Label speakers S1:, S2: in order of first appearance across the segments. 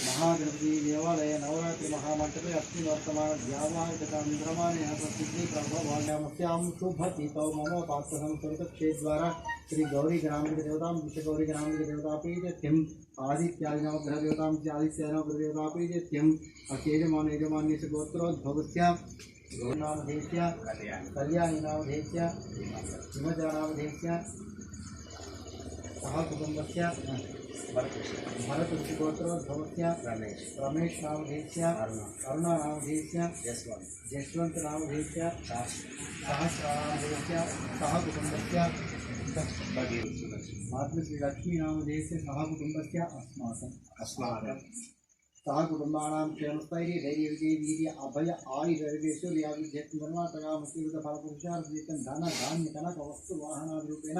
S1: महागणपति देवालय नवरात्रि महामण्डपे अस्मिन् वर्तमानद्यावाहितकान्द्रमाणेन प्रसिद्धि प्रभवाल्यामस्यां शुभतिथौ मम पात्रसंस्कृतक्षेद्वारा श्री गौरी ग्रामिक देवतां विश्व गौरी ग्रामिक देवतापीजत्यम् आदित्यादिनवग्रहदेवतां च आदित्यादिनवग्रहदेवतापीजत्यम् अकेजमान यजमान्यस्य गोत्रोद्भवस्य नामधेस्य कल्याणीनामधेस्य हिमजानामधेस्य सह भरतऋषिगोत्रोद्भवस्य
S2: रमेश
S1: रमेश नामधेस्य
S2: अरुण
S1: अरुणा नामधेस्य
S2: जसवंत
S1: जशवन्त नामधेस्य
S2: शास्त्र
S1: सहस्रनामधेस्य सह कुटुम्बस्य
S2: भगीरथ सुलक्ष्मी
S1: मातृश्रीलक्ष्मीनामधेस्य सह कुटुम्बस्य अस्माकम्
S2: अस्माकं
S1: सह कुटुम्बानां क्षेमस्थैर्य धैर्य विजय वीर्य अभय आयुर्वेदेश्वर्याविद्यत्मर्मातगामुक्तिविधफलपुरुषार्थं धन धान्य कनक वस्तु वाहनादिरूपेण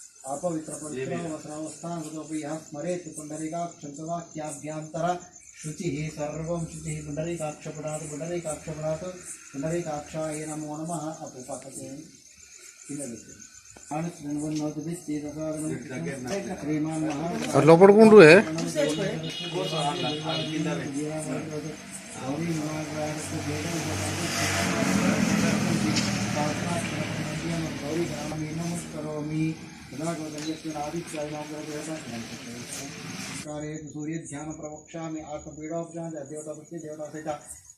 S1: अपवित्रपवित्रावसरावस्थान्तोऽपि यः स्मरेत् पुण्डरीकाक्षन्तवाक्याभ्यान्तरा शुचिः सर्वं शुचिः पुण्डरीकाक्षपणात् पुण्डरीकाक्षपणात् पुण्डरीकाक्षाय नमो नमः
S3: अपुपाकते और
S1: सूर्य ध्यान प्रवक्षा आत्मपीड़ोपचार देवता प्रति देवता सहित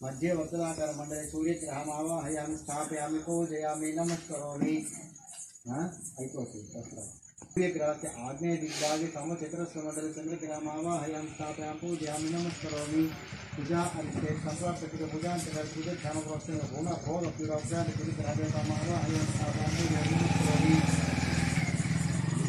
S1: मध्य वर्तलाकार मंडले सूर्य स्थापया पूजया मे पूजयामी नमस्करोमि सूर्यग्रह से आग्नेय दिग्भागे मंडल मंडले चंद्रग्रहम आवाहयामी स्थापयामी पूजयामी नमस्करोमि पूजा अर्थे संप्राप्त पूजा पूजा ध्यान प्रवक्षा होम भोग पीड़ोपचार देवता आवाहयामी स्थापयामी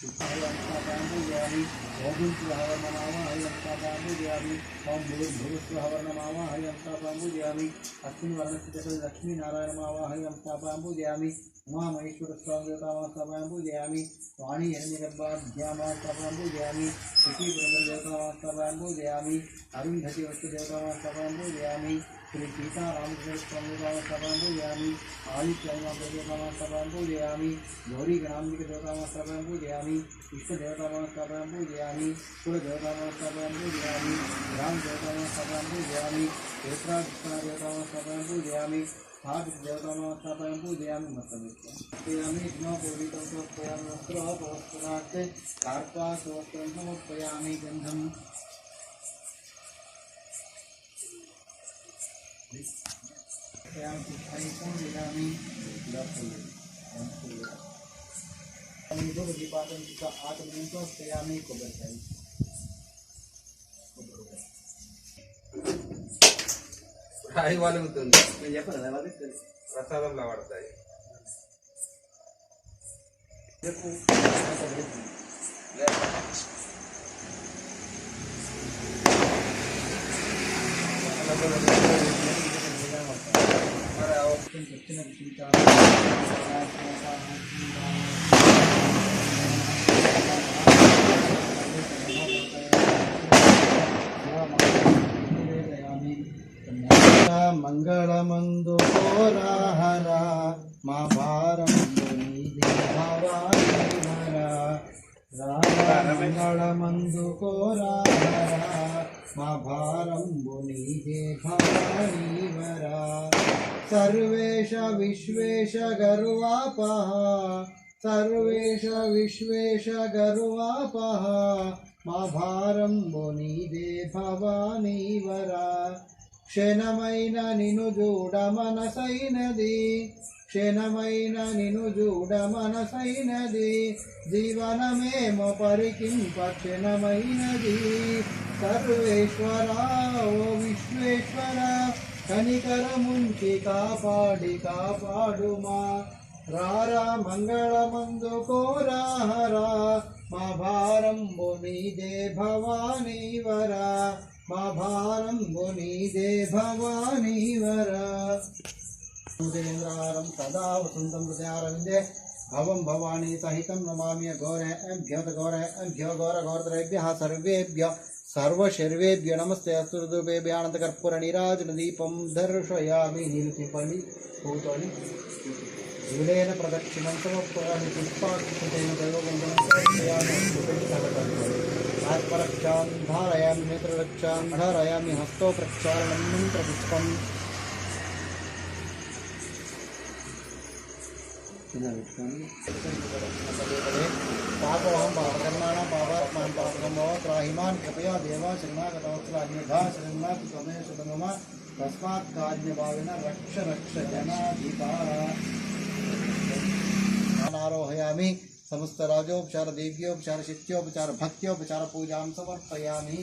S1: सुखाय अंताकामो व्याही भौगुंत्रहव नमामहे अंताकामो व्याही ओम भूर्भुवस्वहव नमामहे अंताकामो व्याही अस्मिन् वर्णस्य लक्ष्मीनारायण नमामहे अंताकामो व्याही उमा महेश्वर स्वामी देयामी वाणी हिरण्यगर्भाध्यामास्तापाम्बु देयामी श्रुति पुरंदर देवतामास्तापाम्बु देयामी अरुंधति वस्तु देवतामास्तापाम्बु देयामी हिरण्यगर्भाध्यामास्तापाम्बुजयामि शचीपुरन्दरदेवतामास्तापाम्बुजयामि अरुन्धति वस्तुदेवतामास्तापाम्बुजयामि श्री सीतारामकृष्णस्वामिदेवतामास्तापाम्बुजयामि आदित्यदेवतामास्तापाम्बुजयामि गौरी गणाम्बिकदेवतामास्तापाम्बुजयामि इष्टदेवतामास्तापाम्बुजयामि कुलदेवतामास्तापाम्बुजयामि ग्रामदेवतामास्तापाम्बुजयामि क्षेत्राधिष्ठानदेवतामास्तापाम्बुजयामि स्थापितदेवतामास्तापाम्बुजयामि मतमित्यामि हिमपूरितं समर्पयामि वस्त्रोपवस्त्रात् कार्पासवस्त्रं समर्पयामि गन्धम् पूजयामि दीपादन आत्मनियंत्रण प्रयामी को बचाई
S2: రాయి వాలుగుతుంది
S1: నేను చెప్పను కదా వాళ్ళకి
S2: ప్రసాదంలో పడతాయి
S1: చెప్పు
S2: మరి ఆ
S1: వచ్చిన మంగళమందు కోరాహర మా భారం మంగళమందు కోరాహర మా భారం నీదే భవానీవరా सर्वेश विश्वेश गर्वापः सर्वेश विश्वेश गर्वापः మా భారం బొనిదే భవానీవరా క్షణమైన నిను చూడ మనసైనది క్షీణమైన నిను చూడ మనసైనది జీవనమేమ పరికింప క్షీణమైనది సర్వేశ్వరా ఓ విశ్వేశ్వర కనికరముంచి కాపాడి కాపాడుమా. రారా మంగళమందు కోరాహరా మా భారంబు నీదే భవానీ వరా. మా భారంబు నీదే భవానీ వరా. సురేంద్రారం సదా వసంతం హృదయారవిందే భవం భవానీ సహితం నమామి ఘోరే నమామ్య ఘోరే అభ్యో ఘోర ఘోరద్రేభ్య సర్వేభ్య సర్వశర్వేభ్య నమస్తే అసురూపేభ్య అనంతకర్పూర నీరాజన దీపం దర్శయామి నిరుతిపణి భూతోని విలేన ప్రదక్షిణం సమర్పయామి పుష్పాక్షితైన ఆత్మరక్షాం ధారయామి నేత్రరక్షాం ధారయామి హస్తోప్రక్షాళనం మంత్రపుష్పం पापहं पापकर्माणां पापात्मान् पापकर्मो त्राहिमान् कृपया देवा शरणागतवत्सला अन्यथा शरणात् त्वमेव शरणमम तस्मात् कार्यभावेन रक्ष रक्ष जनाधिपा अनारोहयामि समस्त राजोपचार देव्योपचार शित्योपचार भक्त्योपचार पूजां समर्पयामि।